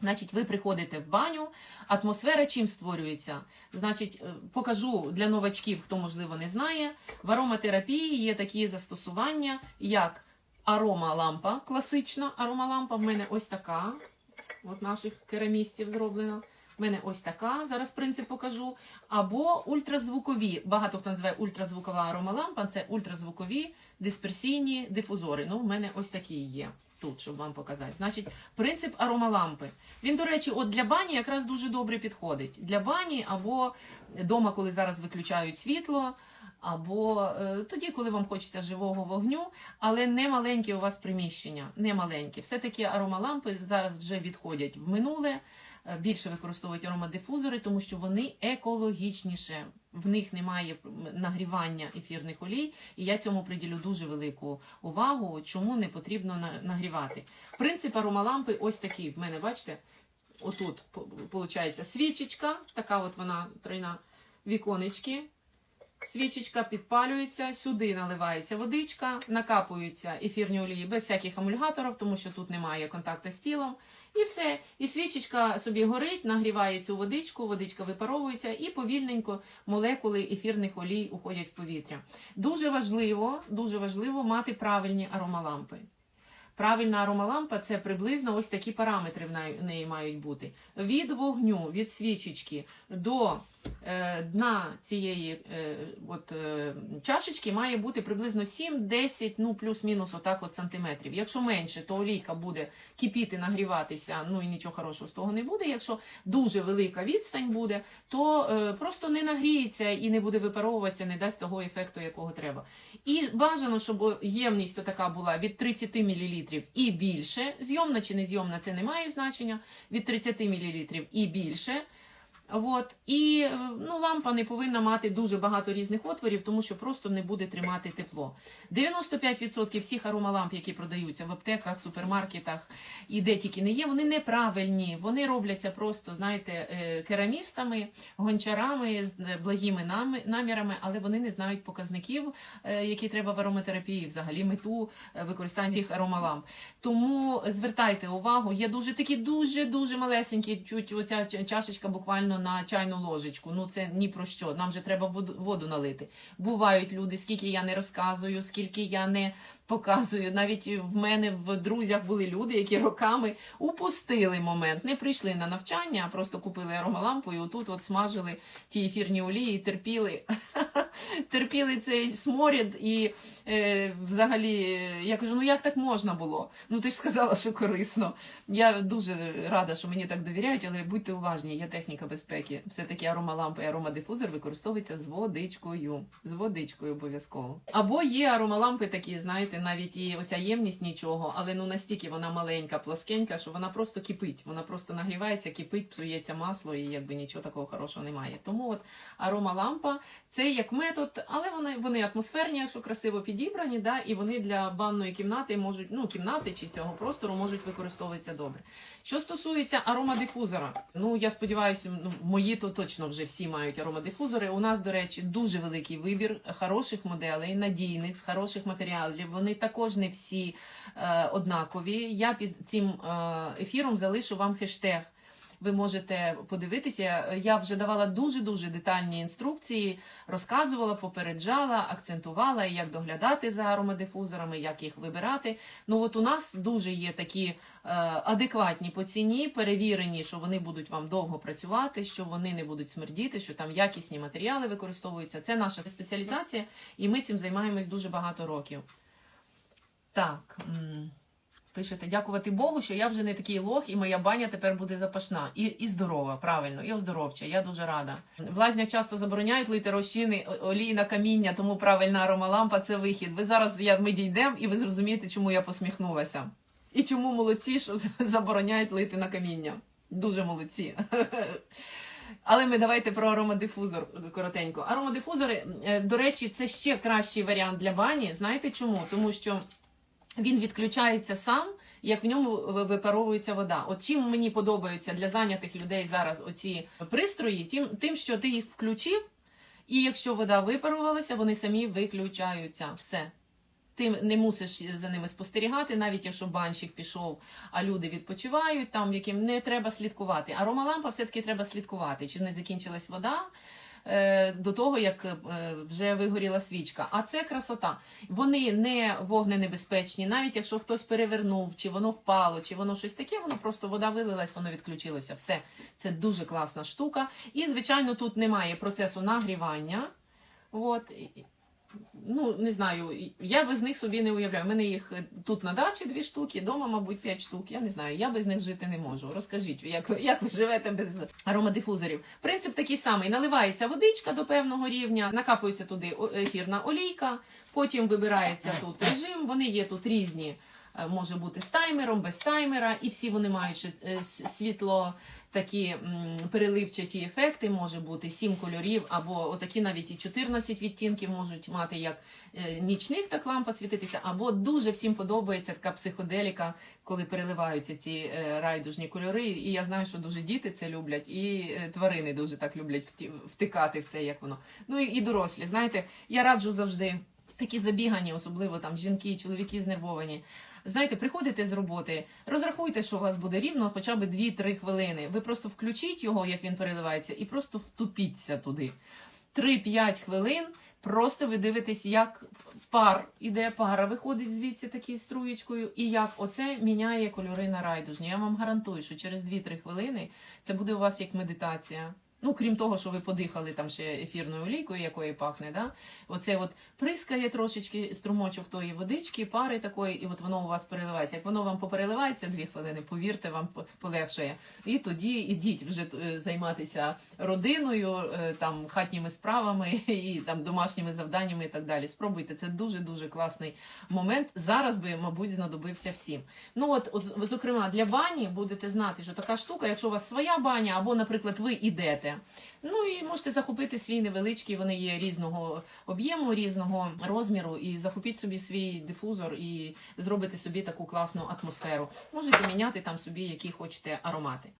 Значить, ви приходите в баню, атмосфера чим створюється? Значить, е, покажу для новачків, хто можливо не знає. В ароматерапії є такі застосування, як аромалампа, класична аромалампа. В мене ось така. От наших керамістів зроблена. В мене ось така, зараз принцип покажу. Або ультразвукові. Багато хто називає ультразвукова аромалампа, це ультразвукові дисперсійні дифузори. Ну, в мене ось такі є тут, щоб вам показати. Значить, принцип аромалампи. Він, до речі, от для бані якраз дуже добре підходить. Для бані або вдома, коли зараз виключають світло, або е, тоді, коли вам хочеться живого вогню, але не маленькі у вас приміщення, не маленькі. Все-таки аромалампи зараз вже відходять в минуле. Е, Більше використовують аромадифузори, тому що вони екологічніше. В них немає нагрівання ефірних олій, і я цьому приділю дуже велику увагу, чому не потрібно нагрівати. Принцип аромалампи ось такий. В мене, бачите, отут виходить свічечка, така от вона тройна віконечки. Свічечка підпалюється, сюди наливається водичка, накапуються ефірні олії без всяких амульгаторів, тому що тут немає контакту з тілом. І все. І свічечка собі горить, нагріває цю водичку, водичка випаровується, і повільненько молекули ефірних олій уходять в повітря. Дуже важливо, дуже важливо мати правильні аромалампи. Правильна аромалампа це приблизно ось такі параметри в неї- мають бути. Від вогню, від свічечки до дна цієї е, от, е, чашечки має бути приблизно 7-10, ну плюс-мінус отак от сантиметрів. Якщо менше, то олійка буде кипіти, нагріватися, ну і нічого хорошого з того не буде. Якщо дуже велика відстань буде, то е, просто не нагріється і не буде випаровуватися, не дасть того ефекту, якого треба. І бажано, щоб ємність така була від 30 мл і більше. Зйомна чи не зйомна, це не має значення. Від 30 мл і більше. От. І е, ну, лампа не повинна мати дуже багато різних отворів, тому що просто не буде тримати тепло. 95% всіх аромаламп, які продаються в аптеках, супермаркетах і де тільки не є, вони неправильні. Вони робляться просто, знаєте, е, керамістами, гончарами з е, благими намірами, але вони не знають показників, які треба в ароматерапії, взагалі мету використання цих аромаламп. Тому звертайте увагу, є дуже такі дуже дуже малесенькі, чуть оця чашечка буквально на чайну ложечку. Ну це ні про що. Нам же треба воду, воду налити. Бувають люди, скільки я не розказую, скільки я не показую. Навіть в мене в друзях були люди, які роками упустили момент, не прийшли на навчання, а просто купили аромалампу і отут от смажили ті ефірні олії, терпіли, терпіли цей сморід і е, взагалі я кажу, ну як так можна було? Ну ти ж сказала, що корисно. Я дуже рада, що мені так довіряють, але будьте уважні, є техніка безпеки. Все-таки аромалампа і аромадифузор використовуються з водичкою. З водичкою обов'язково. Або є аромалампи такі, знаєте, навіть і оця ємність нічого, але ну настільки вона маленька, плоскенька, що вона просто кипить. Вона просто нагрівається, кипить, псується масло і якби нічого такого хорошого немає. Тому от аромалампа це як метод, але вони, вони атмосферні, якщо красиво підібрані, да, і вони для банної кімнати можуть, ну, кімнати чи цього простору можуть використовуватися добре. Що стосується аромадифузора, ну я сподіваюся, ну, мої то точно вже всі мають аромадифузори. У нас, до речі, дуже великий вибір хороших моделей, надійних, з хороших матеріалів. Вони також не всі е, однакові. Я під цим е, ефіром залишу вам хештег. Ви можете подивитися. Я вже давала дуже дуже детальні інструкції, розказувала, попереджала, акцентувала, як доглядати за аромадифузорами, як їх вибирати. Ну от у нас дуже є такі е, адекватні по ціні, перевірені, що вони будуть вам довго працювати, що вони не будуть смердіти, що там якісні матеріали використовуються. Це наша спеціалізація, і ми цим займаємось дуже багато років. Так. Пишете, дякувати Богу, що я вже не такий лох, і моя баня тепер буде запашна і, і здорова, правильно, і оздоровча. Я дуже рада. В лазнях часто забороняють лити розчини о- олії на каміння, тому правильна аромалампа це вихід. Ви зараз я, ми дійдемо, і ви зрозумієте, чому я посміхнулася. І чому молодці, що забороняють лити на каміння. Дуже молодці. Але ми давайте про аромадифузор коротенько. Аромадифузори, е, до речі, це ще кращий варіант для бані. Знаєте чому? Тому що він відключається сам, як в ньому випаровується вода. От чим мені подобаються для зайнятих людей зараз оці пристрої, тим, тим, що ти їх включив, і якщо вода випарувалася, вони самі виключаються. Все. Ти не мусиш за ними спостерігати, навіть якщо банщик пішов, а люди відпочивають, там яким не треба слідкувати. Аромалампа все-таки треба слідкувати, чи не закінчилась вода. Е, До того як е, вже вигоріла свічка, а це красота. Вони не вогненебезпечні, навіть якщо хтось перевернув, чи воно впало, чи воно щось таке, воно просто вода вилилась, воно відключилося. Все це дуже класна штука. І звичайно, тут немає процесу нагрівання. От. Ну, не знаю, я без них собі не уявляю. У мене їх е, тут на дачі дві штуки, вдома, мабуть, п'ять штук. Я не знаю, я без них жити не можу. Розкажіть, як, як ви живете без аромадифузорів? Принцип такий самий: наливається водичка до певного рівня, накапується туди ефірна олійка, потім вибирається тут режим. Вони є тут різні. Е, Може бути з таймером, без таймера, і всі вони мають е, світло такі переливчаті ефекти, може бути 7 кольорів, або отакі навіть і 14 відтінків можуть мати як е, нічних так лампа світитися, або дуже всім подобається така психоделіка, коли переливаються ці райдужні кольори. І я знаю, що дуже діти це люблять, і тварини дуже так люблять втикати в це, як воно. Ну і дорослі. Знаєте, я раджу завжди. Такі забігані, особливо там жінки, чоловіки знервовані. Знаєте, приходите з роботи, розрахуйте, що у вас буде рівно хоча б 2-3 хвилини. Ви просто включіть його, як він переливається, і просто втупіться туди. 3-5 хвилин. Просто ви дивитесь, як пар іде, пара виходить звідси такою струєчкою, і як оце міняє кольори на райдужні. Я вам гарантую, що через 2-3 хвилини це буде у вас як медитація. Ну, крім того, що ви подихали там ще ефірною олійкою, якої пахне, да? Оце от прискає трошечки струмочок тої водички, пари такої, і от воно у вас переливається. Як воно вам попереливається дві хвилини, повірте, вам по- полегшає. І тоді ідіть вже е, займатися родиною, е, там хатніми справами і там домашніми завданнями і так далі. Спробуйте, це дуже дуже класний момент. Зараз би, мабуть, знадобився всім. Ну от, от зокрема, для бані будете знати, що така штука, якщо у вас своя баня, або, наприклад, ви ідете. Ну і можете захопити свій невеличкий, вони є різного об'єму, різного розміру, і захопіть собі свій дифузор і зробите собі таку класну атмосферу. Можете міняти там собі, які хочете аромати.